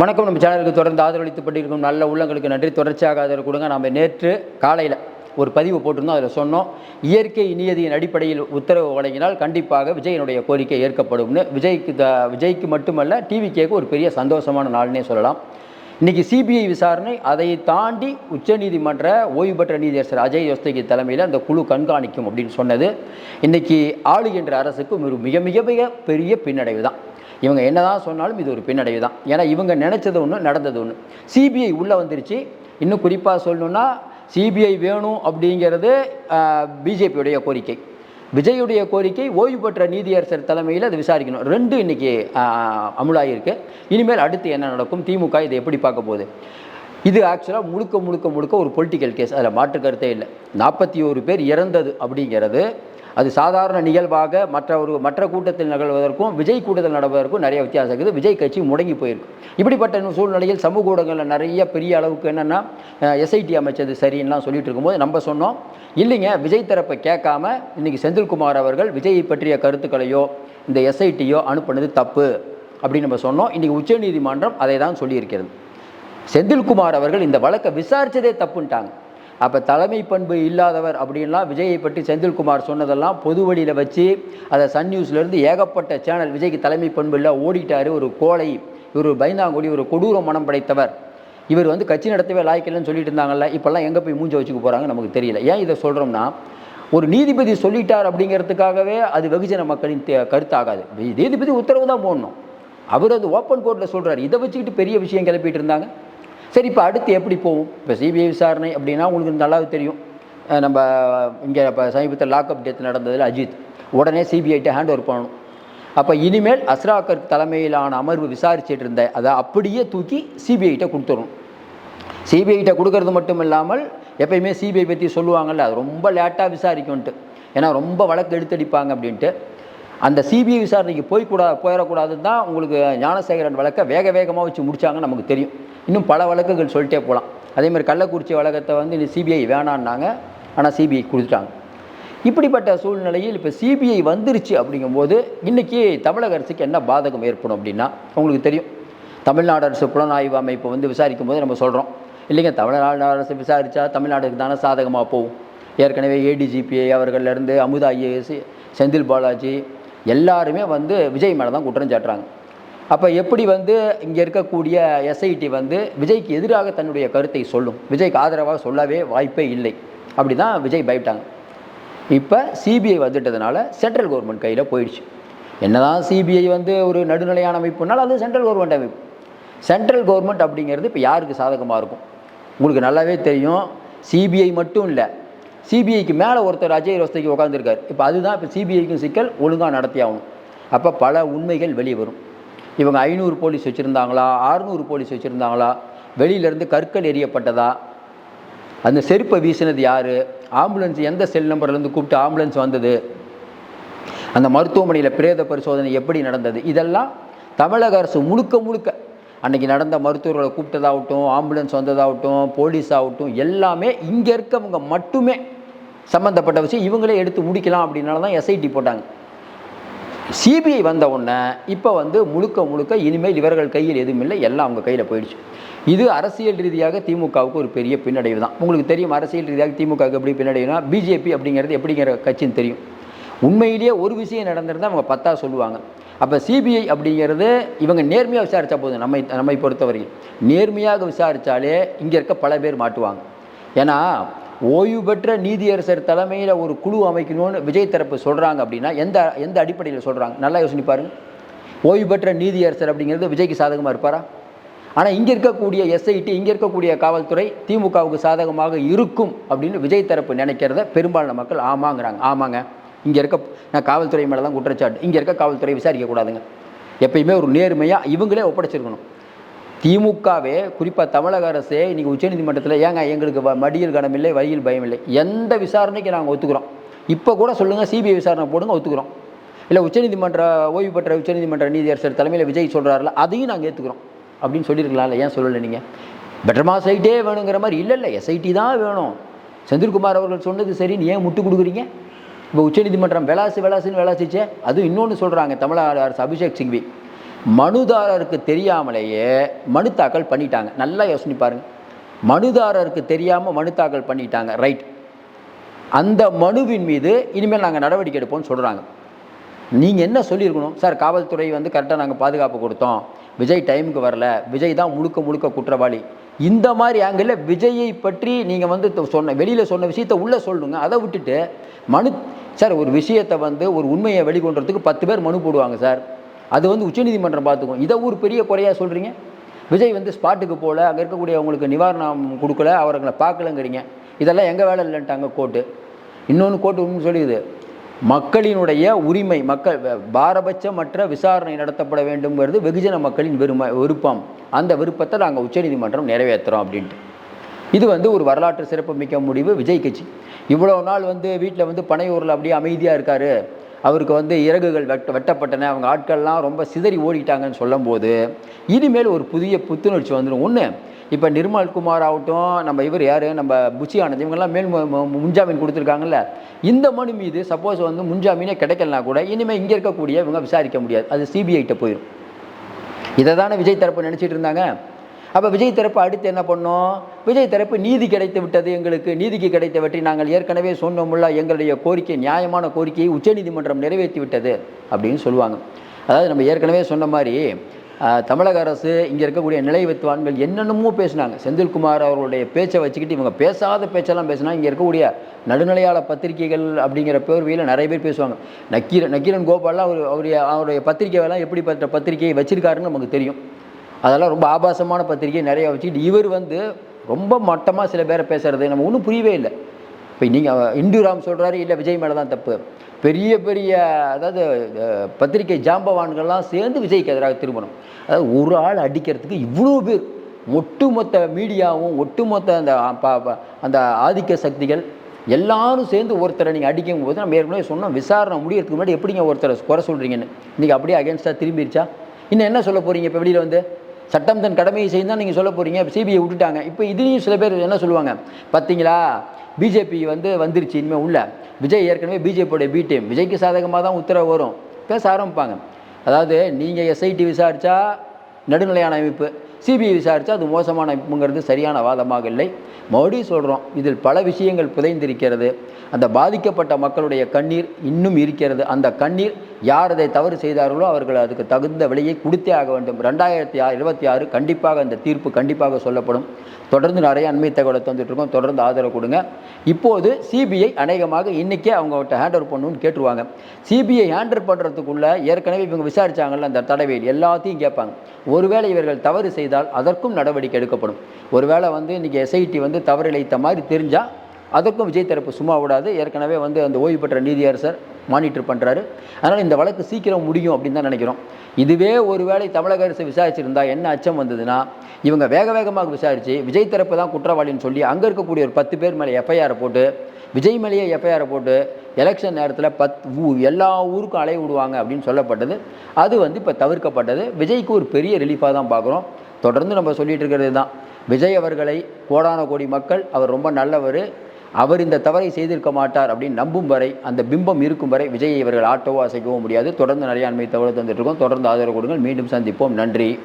வணக்கம். நம்ம சேனலுக்கு தொடர்ந்து ஆதரவளித்துப்பட்டிருக்கும் நல்ல உள்ளங்களுக்கு நன்றி. தொடர்ச்சியாக ஆதரவு கொடுங்க. நம்ம நேற்று காலையில் ஒரு பதிவு போட்டிருந்தோம். அதில் சொன்னோம் இயற்கை நியதியின் அடிப்படையில் உத்தரவு வழங்கினால் கண்டிப்பாக விஜயனுடைய கோரிக்கை ஏற்கப்படும்னு. விஜய்க்கு த விஜய்க்கு மட்டுமல்ல டிவிகேக்கு ஒரு பெரிய சந்தோஷமான நாள்னே சொல்லலாம். இன்றைக்கி சிபிஐ விசாரணை அதை தாண்டி உச்சநீதிமன்ற ஓய்வு பெற்ற நீதியரசர் அஜய் யோஸ்தகி தலைமையில் அந்த குழு கண்காணிக்கும் அப்படின்னு சொன்னது. இன்றைக்கி ஆளுகின்ற அரசுக்கு ஒரு மிக மிக மிக பெரிய பின்னடைவு தான் இவங்க என்னதான் சொன்னாலும் இது ஒரு பின்னடைவு தான். ஏன்னா இவங்க நினச்சது ஒன்று நடந்தது ஒன்று சிபிஐ உள்ளே வந்துருச்சு. இன்னும் குறிப்பாக சொல்லணுன்னா சிபிஐ வேணும் அப்படிங்கிறது பிஜேபியுடைய கோரிக்கை. விஜயுடைய கோரிக்கை ஓய்வு பெற்ற நீதியரசர் தலைமையில் அதை விசாரிக்கணும். ரெண்டு இன்றைக்கி அமுலாகிருக்கு இனிமேல் அடுத்து என்ன நடக்கும்? திமுக இதை எப்படி பார்க்க போகுது? இது ஆக்சுவலாக முழுக்க முழுக்க முழுக்க ஒரு பொலிட்டிக்கல் கேஸ் அதில் மாற்று கருத்தே இல்லை. நாற்பத்தி ஒரு பேர் இறந்தது அப்படிங்கிறது அது சாதாரண நிகழ்வாக மற்ற ஒரு மற்ற கூட்டத்தில் நிகழ்வதற்கும் விஜய் கூட்டத்தில் நடப்பதற்கும் நிறைய வித்தியாசம் இருக்குது. விஜய் கட்சி முடங்கி போயிருக்கு. இப்படிப்பட்ட சூழ்நிலையில் சமூக ஊடகங்களில் நிறைய பெரிய அளவுக்கு என்னென்னா எஸ்ஐடி அமைச்சது சரின்னுலாம் சொல்லிட்டு இருக்கும்போது நம்ம சொன்னோம். இல்லைங்க விஜய் தரப்பை கேட்காம இன்றைக்கி செந்தில்குமார் அவர்கள் விஜயை பற்றிய கருத்துக்களையோ இந்த எஸ்ஐடியோ அனுப்புனது தப்பு அப்படின்னு நம்ம சொன்னோம். இன்றைக்கி உச்சநீதிமன்றம் அதை தான் சொல்லியிருக்கிறது. செந்தில்குமார் அவர்கள் இந்த வழக்கை விசாரித்ததே தப்புன்ட்டாங்க. அப்போ தலைமை பண்பு இல்லாதவர் அப்படின்லாம் விஜயை பற்றி செந்தில்குமார் சொன்னதெல்லாம் பொது வழியில் வச்சு அதை சன் நியூஸ்லேருந்து ஏகப்பட்ட சேனல் விஜய்க்கு தலைமை பண்பு இல்லை ஓடிட்டார். ஒரு கோழை இவர் பைந்தாங்குடி ஒரு கொடூர மனம் படைத்தவர். இவர் வந்து கட்சி நடத்தவே லாய்க்கலன்னு சொல்லிட்டு இருந்தாங்கல்ல இப்போல்லாம் எங்கே போய் மூஞ்ச வச்சுக்க போகிறாங்க நமக்கு தெரியல. ஏன் இதை சொல்கிறோம்னா ஒரு நீதிபதி சொல்லிட்டார் அப்படிங்கிறதுக்காகவே அது வெகுஜன மக்களின் கருத்தாகாது. நீதிபதி உத்தரவு தான் போடணும். அவர் அது ஓப்பன் கோர்ட்டில் சொல்கிறார் இதை வச்சுக்கிட்டு பெரிய விஷயம் கிளப்பிட்டு இருந்தாங்க. சரி இப்போ அடுத்து எப்படி போகும்? இப்போ சிபிஐ விசாரணை அப்படின்னா உங்களுக்கு நல்லாவே தெரியும். நம்ம இங்கே இப்போ சமீபத்தில் லாக்அப் டெத் நடந்ததில் அஜித். உடனே சிபிஐட்ட ஹேண்ட் ஓவர் பண்ணணும். அப்போ இனிமேல் அஸ்ராக்கர் தலைமையிலான அமர்வு விசாரிச்சுட்டு இருந்த அதை அப்படியே தூக்கி சிபிஐட்ட கொடுத்துடணும். சிபிஐட்ட கொடுக்கறது மட்டும் இல்லாமல் எப்பயுமே சிபிஐ பற்றி சொல்லுவாங்கல்ல அது ரொம்ப லேட்டாக விசாரிக்கும்ன்ட்டு. ஏன்னா ரொம்ப வழக்கு எடுத்தடிப்பாங்க அப்படின்ட்டு. அந்த சிபிஐ விசாரணைக்கு போய்க்கூடா போயிடக்கூடாதுன்னு தான் உங்களுக்கு ஞானசேகரன் வழக்கை வேக வேகமாக வச்சு முடித்தாங்கன்னு நமக்கு தெரியும். இன்னும் பல வழக்குகள் சொல்லிட்டே போகலாம் அதேமாதிரி கள்ளக்குறிச்சி வழக்கத்தை வந்து சிபிஐ வேணான்னாங்க. ஆனால் சிபிஐ கொடுத்துட்டாங்க. இப்படிப்பட்ட சூழ்நிலையில் இப்போ சிபிஐ வந்துருச்சு அப்படிங்கும்போது இன்றைக்கி தமிழக அரசுக்கு என்ன பாதகம் ஏற்படும் அப்படின்னா உங்களுக்கு தெரியும். தமிழ்நாடு அரசு புலனாய்வு அமைப்பு வந்து விசாரிக்கும் போது நம்ம சொல்கிறோம் இல்லைங்க தமிழ்நாடு அரசு விசாரித்தா தமிழ்நாடுக்கு தானே சாதகமாக போகும். ஏற்கனவே ஏடிஜிபிஐ அவர்கள்லேருந்து அமுதா ஐஏஎஸ் செந்தில் பாலாஜி எல்லாருமே வந்து விஜய் மேலே தான் குற்றம் சாட்டுறாங்க. அப்போ எப்படி வந்து இங்கே இருக்கக்கூடிய எஸ்ஐடி வந்து விஜய்க்கு எதிராக தன்னுடைய கருத்தை சொல்லும்? விஜய்க்கு ஆதரவாக சொல்லவே வாய்ப்பே இல்லை. அப்படி தான் விஜய் பயப்பட்டாங்க. இப்போ சிபிஐ வந்துட்டதுனால சென்ட்ரல் கவர்மெண்ட் கையில் போயிடுச்சு. என்னதான் சிபிஐ வந்து ஒரு நடுநிலையான அமைப்புனாலும் அது சென்ட்ரல் கவர்மெண்ட் அமைப்பு. சென்ட்ரல் கவர்மெண்ட் அப்படிங்கிறது இப்போ யாருக்கு சாதகமாக இருக்கும்? உங்களுக்கு நல்லாவே தெரியும். சிபிஐ மட்டும் இல்லை. சிபிஐக்கு மேலே ஒருத்தர் அஜய் ரோஸ்தைக்கு உட்காந்துருக்கார் இப்போ அதுதான் இப்போ சிபிஐக்கும் சிக்கல் ஒழுங்காக நடத்தி ஆகணும். அப்போ பல உண்மைகள் வெளியே வரும். இவங்க ஐநூறு போலீஸ் வச்சுருந்தாங்களா? அறுநூறு போலீஸ் வச்சுருந்தாங்களா? வெளியிலேருந்து கற்கள் எரியப்பட்டதா அந்த செருப்பை வீசினது யார்? ஆம்புலன்ஸ் எந்த செல் நம்பர்லேருந்து கூப்பிட்டு ஆம்புலன்ஸ் வந்தது? அந்த மருத்துவமனையில் பிரேத பரிசோதனை எப்படி நடந்தது? இதெல்லாம் தமிழக அரசு முழுக்க முழுக்க அன்றைக்கி நடந்த மருத்துவர்களை கூப்பிட்டதாகட்டும் ஆம்புலன்ஸ் வந்ததாகட்டும் போலீஸ் ஆகட்டும் எல்லாமே இங்கே இருக்கவங்க மட்டுமே சம்மந்தப்பட்ட விஷயம் இவங்களே எடுத்து முடிக்கலாம் அப்படின்னால தான் எஸ்ஐடி போட்டாங்க. சிபிஐ வந்த உடனே இப்போ வந்து முழுக்க முழுக்க இனிமேல் இவர்கள் கையில் எதுவும் இல்லை எல்லாம் அவங்க கையில் போயிடுச்சு. இது அரசியல் ரீதியாக திமுகவுக்கு ஒரு பெரிய பின்னடைவு தான். உங்களுக்கு தெரியும் அரசியல் ரீதியாக திமுகவுக்கு எப்படி பின்னடைவுனா பிஜேபி அப்படிங்கிறது எப்படிங்கிற கட்சின்னு தெரியும். உண்மையிலேயே ஒரு விஷயம் நடந்திருந்தால் அவங்க பத்தா சொல்லுவாங்க. அப்போ சிபிஐ அப்படிங்கிறது இவங்க நேர்மையாக விசாரித்தா போதும் நம்மை நம்மை பொறுத்தவரைக்கும். நேர்மையாக விசாரித்தாலே இங்கே இருக்க பல பேர் மாட்டுவாங்க. ஏன்னா ஓய்வு பெற்ற நீதியரசர் தலைமையில் ஒரு குழு அமைக்கணும்னு விஜய் தரப்பு சொல்கிறாங்க அப்படின்னா எந்த எந்த அடிப்படையில் சொல்கிறாங்க நல்லா யோசனை ஓய்வு பெற்ற நீதியரசர் அப்படிங்கிறது விஜய்க்கு சாதகமாக இருப்பாரா? ஆனால் இங்கே இருக்கக்கூடிய எஸ்ஐடி இங்கே இருக்கக்கூடிய காவல்துறை திமுகவுக்கு சாதகமாக இருக்கும் அப்படின்னு விஜய் தரப்பு நினைக்கிறத பெரும்பாலான மக்கள் ஆமாங்கிறாங்க. ஆமாங்க. இங்கே இருக்க நான் காவல்துறை மேலே தான் குற்றச்சாட்டு. இங்கே இருக்க காவல்துறை விசாரிக்கக்கூடாதுங்க எப்பயுமே ஒரு நேர்மையாக இவங்களே ஒப்படைச்சிருக்கணும். திமுகவே குறிப்பாக தமிழக அரசே இன்றைக்கி உச்சநீதிமன்றத்தில் ஏங்க எங்களுக்கு மடியில் கனம் இல்லை வழியில் பயம் இல்லை எந்த விசாரணைக்கு நாங்கள் ஒத்துக்கிறோம்? இப்போ கூட சொல்லுங்கள் சிபிஐ விசாரணை போடுங்க ஒத்துக்கிறோம். இல்லை உச்சநீதிமன்ற ஓய்வு பெற்ற உச்சநீதிமன்ற நீதியரசர் தலைமையில் விஜய் சொல்கிறாருல அதையும் நாங்கள் ஏற்றுக்கிறோம் அப்படின்னு சொல்லியிருக்கலாம்ல ஏன் சொல்லலை நீங்கள் பெட்டர்மா சைட்டே வேணுங்கிற மாதிரி இல்லை இல்லை எஸ்ஐடி தான் வேணும். செந்தில்குமார் அவர்கள் சொன்னது சரின்னு ஏன் முட்டு கொடுக்குறீங்க? இப்போ உச்சநீதிமன்றம் விளாசு வெளாசுன்னு விளாசிச்சே அதுவும் இன்னொன்று சொல்கிறாங்க தமிழக அரசு அபிஷேக் சிங்வி. மனுதாரருக்கு தெரியாமலேயே மனு தாக்கல் பண்ணிட்டாங்க. நல்லா யோசனை பாருங்கள் மனுதாரருக்கு தெரியாமல் மனு தாக்கல் பண்ணிட்டாங்க. ரைட் அந்த மனுவின் மீது இனிமேல் நாங்கள் நடவடிக்கை எடுப்போம்னு சொல்கிறாங்க நீங்கள் என்ன சொல்லியிருக்கணும்? சார் காவல்துறை வந்து கரெக்டாக நாங்கள் பாதுகாப்பு கொடுத்தோம். விஜய் டைமுக்கு வரல. விஜய் தான் முழுக்க முழுக்க குற்றவாளி. இந்த மாதிரி ஆங்கிளில் விஜயை பற்றி நீங்கள் வந்து சொன்ன வெளியில் சொன்ன விஷயத்தை உள்ளே சொல்லணுங்க அதை விட்டுட்டு மனு சார் ஒரு விஷயத்தை வந்து ஒரு உண்மையை வெளிக்கொண்டுறதுக்கு பத்து பேர் மனு போடுவாங்க சார். அது வந்து உச்சநீதிமன்றம் பார்த்துக்கும். இதை ஒரு பெரிய குறையாக சொல்கிறீங்க விஜய் வந்து ஸ்பாட்டுக்கு போகல அங்கே இருக்கக்கூடிய அவங்களுக்கு நிவாரணம் கொடுக்கல அவர்களை பார்க்கலங்கிறீங்க. இதெல்லாம் எங்கள் வேலை இல்லைன்ட்டாங்க கோர்ட்டு. இன்னொன்று கோர்ட்டு ஒன்று சொல்லிடுது மக்களினுடைய உரிமை மக்கள் பாரபட்சமற்ற விசாரணை நடத்தப்பட வேண்டும்ங்கிறது வெகுஜன மக்களின் விரும்ப விருப்பம். அந்த விருப்பத்தை நாங்கள் உச்சநீதிமன்றம் நிறைவேற்றுறோம் அப்படின்ட்டு. இது வந்து ஒரு வரலாற்று சிறப்புமிக்க முடிவு விஜய் கட்சி. இவ்வளோ நாள் வந்து வீட்டில் வந்து பனையூரில் அப்படியே அமைதியாக இருக்கார். அவருக்கு வந்து இறகுகள் வெட்ட வெட்டப்பட்டன. அவங்க ஆட்கள்லாம் ரொம்ப சிதறி ஓடிட்டாங்கன்னு சொல்லும்போது இனிமேல் ஒரு புதிய புத்துணர்ச்சி வந்துடும் ஒன்று இப்போ நிர்மல் குமார் ஆகட்டும் நம்ம இவர் யார்? நம்ம புச்சி ஆனந்த் இவங்கெல்லாம் மேல் முன்ஜாமீன் கொடுத்துருக்காங்கல்ல. இந்த மனு மீது சப்போஸ் வந்து முன்ஜாமீனே கிடைக்கலனா கூட இனிமேல் இங்கே இருக்கக்கூடிய இவங்க விசாரிக்க முடியாது. அது சிபிஐகிட்ட போயிடும் இதை தானே விஜய் தரப்பு நினச்சிட்டு இருந்தாங்க? அப்போ விஜய் தரப்பு அடுத்து என்ன பண்ணோம்? விஜய் தரப்பு நீதி கிடைத்து விட்டது எங்களுக்கு. நீதிக்கு கிடைத்த வெற்றி நாங்கள் ஏற்கனவே சொன்னோமுல்ல எங்களுடைய கோரிக்கை நியாயமான கோரிக்கையை உச்சநீதிமன்றம் நிறைவேற்றி விட்டது அப்படின்னு சொல்லுவாங்க. அதாவது நம்ம ஏற்கனவே சொன்ன மாதிரி தமிழக அரசு இங்கே இருக்கக்கூடிய நிலைவத்துவான்கள் என்னென்னமோ பேசினாங்க. செந்தில்குமார் அவர்களுடைய பேச்சை வச்சுக்கிட்டு இவங்க பேசாத பேச்செல்லாம் பேசினா இங்கே இருக்கக்கூடிய நடுநிலையாள பத்திரிகைகள் அப்படிங்கிற பேர்வையில் நிறைய பேர் பேசுவாங்க. நக்கீரன் நக்கீரன் கோபால்லாம் அவர் அவருடைய அவருடைய பத்திரிகையெல்லாம் எப்படிப்பட்ட பத்திரிகையை வச்சிருக்காருன்னு நமக்கு தெரியும். அதெல்லாம் ரொம்ப ஆபாசமான பத்திரிகை நிறையா வச்சுக்கிட்டு இவர் வந்து ரொம்ப மட்டமாக சில பேரை பேசுகிறது நம்ம ஒன்றும் புரியவே இல்லை. இப்போ நீங்கள் இந்துராம் சொல்கிறாரு இல்லை விஜய் மேலே தான் தப்பு. பெரிய பெரிய அதாவது பத்திரிகை ஜாம்பவான்கள்லாம் சேர்ந்து விஜய்க்கு எதிராக திரும்பணும் அதாவது ஒரு ஆள் அடிக்கிறதுக்கு இவ்வளோ பேர் ஒட்டுமொத்த மீடியாவும் ஒட்டுமொத்த அந்த ப- ப- அந்த ஆதிக்க சக்திகள் எல்லாரும் சேர்ந்து ஒருத்தரை நீங்கள் அடிக்கும் போது நம்ம ஏற்கனவே சொன்னோம் விசாரணை முடியறதுக்கு முன்னாடி எப்படிங்க ஒருத்தரை குறை சொல்கிறீங்கன்னு இன்றைக்கி அப்படியே அகேன்ஸ்டாக திரும்பிடுச்சா இன்னும் என்ன சொல்ல போகிறீங்க இப்போ வெளியில் வந்து? சட்டம் தன் கடமையை செய்யணும் நீங்கள் சொல்ல போகிறீங்க சிபிஐ விட்டுட்டாங்க. இப்போ இதுலேயும் சில பேர் என்ன சொல்லுவாங்க? பார்த்தீங்களா பிஜேபி வந்து வந்துருச்சு இனிமேல் உள்ள. விஜய் ஏற்கனவே பிஜேபியோடைய பி டீம் விஜய்க்கு சாதகமாக தான் உத்தரவு வரும். பேச ஆரம்பிப்பாங்க. அதாவது நீங்கள் எஸ்ஐடி விசாரித்தா நடுநிலையான அமைப்பு. சிபிஐ விசாரித்தா அது மோசமான அமைப்புங்கிறது சரியான வாதமாக இல்லை. மறுபடியும் சொல்கிறோம் இதில் பல விஷயங்கள் புதைந்திருக்கிறது. அந்த பாதிக்கப்பட்ட மக்களுடைய கண்ணீர் இன்னும் இருக்கிறது. அந்த கண்ணீர் யார் அதை தவறு செய்தார்களோ அவர்கள் அதுக்கு தகுந்த விலையை கொடுத்தே ஆக வேண்டும். ரெண்டாயிரத்தி ஆறு இருபத்தி ஆறு கண்டிப்பாக அந்த தீர்ப்பு கண்டிப்பாக சொல்லப்படும். தொடர்ந்து நிறைய அண்மை தகவலை தந்துட்டுருக்கோம் தொடர்ந்து ஆதரவு கொடுங்க. இப்போது சிபிஐ அநேகமாக இன்றைக்கே அவங்ககிட்ட ஹேண்ட் ஓவர் பண்ணணும்னு கேட்டுருவாங்க. சிபிஐ ஹேண்டர் பண்ணுறதுக்குள்ளே பண்ணுறதுக்குள்ள ஏற்கனவே இவங்க விசாரிச்சாங்கல்ல அந்த தடவையில். எல்லாத்தையும் கேட்பாங்க. ஒருவேளை இவர்கள் தவறு செய்தால் அதற்கும் நடவடிக்கை எடுக்கப்படும். ஒருவேளை வந்து இன்றைக்கி எஸ்ஐடி வந்து தவறு இழைத்த மாதிரி தெரிஞ்சால் அதற்கும் விஜய் தரப்பு சும்மா விடாது. ஏற்கனவே வந்து அந்த ஓய்வு பெற்ற நீதியரசர் மானிட்டர் பண்ணுறாரு அதனால் இந்த வழக்கு சீக்கிரம் முடியும் அப்படின்னு தான் நினைக்கிறோம். இதுவே ஒருவேளை தமிழக அரசு விசாரிச்சிருந்தா என்ன அச்சம் வந்ததுன்னா இவங்க வேக வேகமாக விசாரித்து விஜய் தரப்பு தான் குற்றவாளின்னு சொல்லி அங்கே இருக்கக்கூடிய ஒரு பத்து பேர் மேலே எஃப்ஐஆரை போட்டு விஜய் மேலேயே எஃப்ஐஆரை போட்டு எலெக்ஷன் நேரத்தில் பத் ஊ எல்லா ஊருக்கும் அலைய விடுவாங்க அப்படின்னு சொல்லப்பட்டது. அது வந்து இப்போ தவிர்க்கப்பட்டது. விஜய்க்கு ஒரு பெரிய ரிலீஃபாக தான் பார்க்குறோம் தொடர்ந்து நம்ம சொல்லிகிட்டு இருக்கிறது தான். விஜய் அவர்களை கோடான கோடி மக்கள் அவர் ரொம்ப நல்லவர். அவர் இந்த தவறை செய்திருக்க மாட்டார் அப்படின்னு நம்பும் வரை அந்த பிம்பம் இருக்கும் வரை விஜயை இவர்கள் ஆட்டோவோ அசைக்கவும் முடியாது. தொடர்ந்து நிறைய அண்மை தகவல் தந்துட்டு இருக்கோம். தொடர்ந்து ஆதரவு கொடுங்கள். மீண்டும் சந்திப்போம். நன்றி.